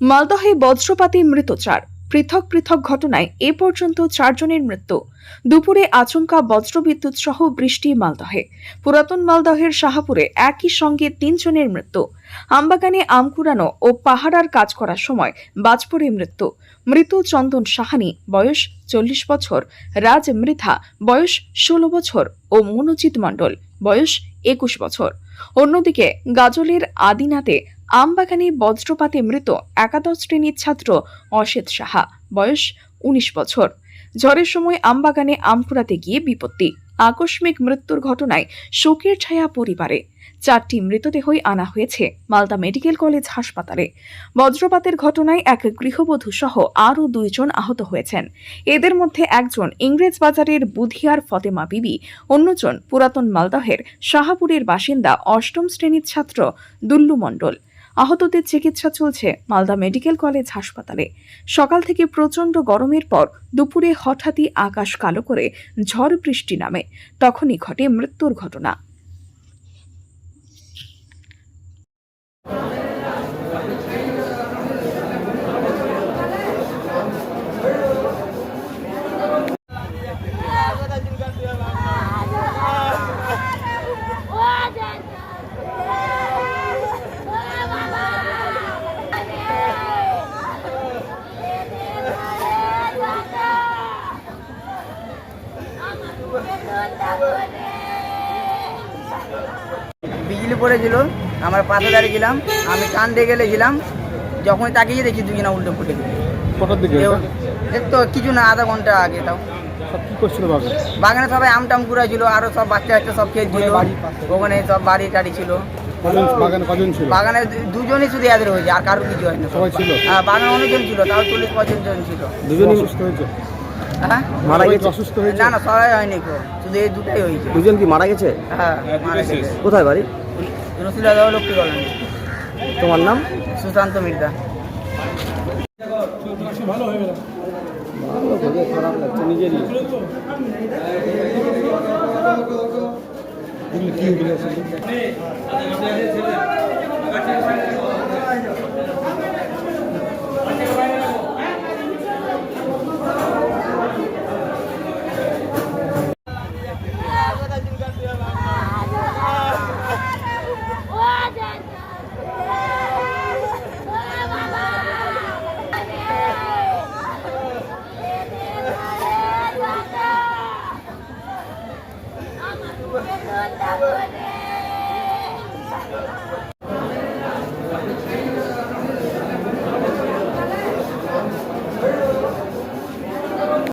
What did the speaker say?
মালদহে বজ্রপাতে মৃত চার পৃথক পৃথক ঘটনায় এ পর্যন্ত চারজনের মৃত্যু। দুপুরে আচমকা বজ্রবিদ্যুৎ সহ বৃষ্টি মালদহে। পুরাতন মালদহের শাহাপুরে একই সঙ্গে তিনজনের মৃত্যু। আমবাগানে আম কুড়ানো ও পাহারার কাজ করার সময় বাজপুরে মৃত্যু। মৃত চন্দন সাহানি, বয়স চল্লিশ বছর। রাজ মৃধা, বয়স ষোলো বছর। ও মনোজিৎ মণ্ডল, বয়স একুশ বছর। অন্যদিকে গাজলের আদিনাতে আমবাগানে বজ্রপাতে মৃত একাদশ শ্রেণির ছাত্র অসিত সাহা, বয়স উনিশ বছর। ঝড়ের সময় আমবাগানে আম গিয়ে বিপত্তি। আকস্মিক মৃত্যুর ঘটনায় শোকের ছায়া পরিবারে। চারটি মৃতদেহই আনা হয়েছে মালদা মেডিকেল কলেজ হাসপাতালে। বজ্রপাতের ঘটনায় এক গৃহবধূ সহ আরও দুইজন আহত হয়েছেন। এদের মধ্যে একজন ইংরেজ বাজারের বুধিয়ার ফতেমা বিবি, অন্যজন পুরাতন মালদহের শাহাপুরের বাসিন্দা অষ্টম শ্রেণির ছাত্র দুল্লু মণ্ডল। আহতদের চিকিৎসা চলছে মালদা মেডিকেল কলেজ হাসপাতালে। সকাল থেকে প্রচণ্ড গরমের পর দুপুরে হঠাৎই আকাশ কালো করে ঝড় বৃষ্টি নামে। তখনই ঘটে মৃত্যুর ঘটনা। বিজলি পড়েছিল আমার পাশে দাঁড়িয়েছিলাম আমি কান দিয়ে গেলেছিলাম যখনই তাকিয়ে দেখি দুজনা উল্টো ফুটে এর তো কিছু না আধা ঘণ্টা আগে তাও। বাগানে? সবাই আম টাম ছিল আরও সব বাচ্চা বাচ্চা সব খেয়েছিল। ওখানে সব বাড়ি টাড়ি ছিল। বাগানে দুজনই শুধু এদের হয়েছে আর কারও কিছু হয়নি। সবাই ছিল? হ্যাঁ বাগানে অনেকজন ছিল তাও চল্লিশ পঁয়ত্রিশ জন ছিল। দুজনই অসুস্থ হয়েছে? হ্যাঁ মারা গেছে? অসুস্থ হয়েছে? না না সবাই হয়নি কেউ শুধু এই দুটাই হয়েছে। দুজন কি মারা গেছে? হ্যাঁ মারা গেছে। কোথায় বাড়ি? লক্ষ্মী তোমার নাম? সুশান্ত মির্জা। খারাপ লাগছে নিজেরই কি 别做大哥的好人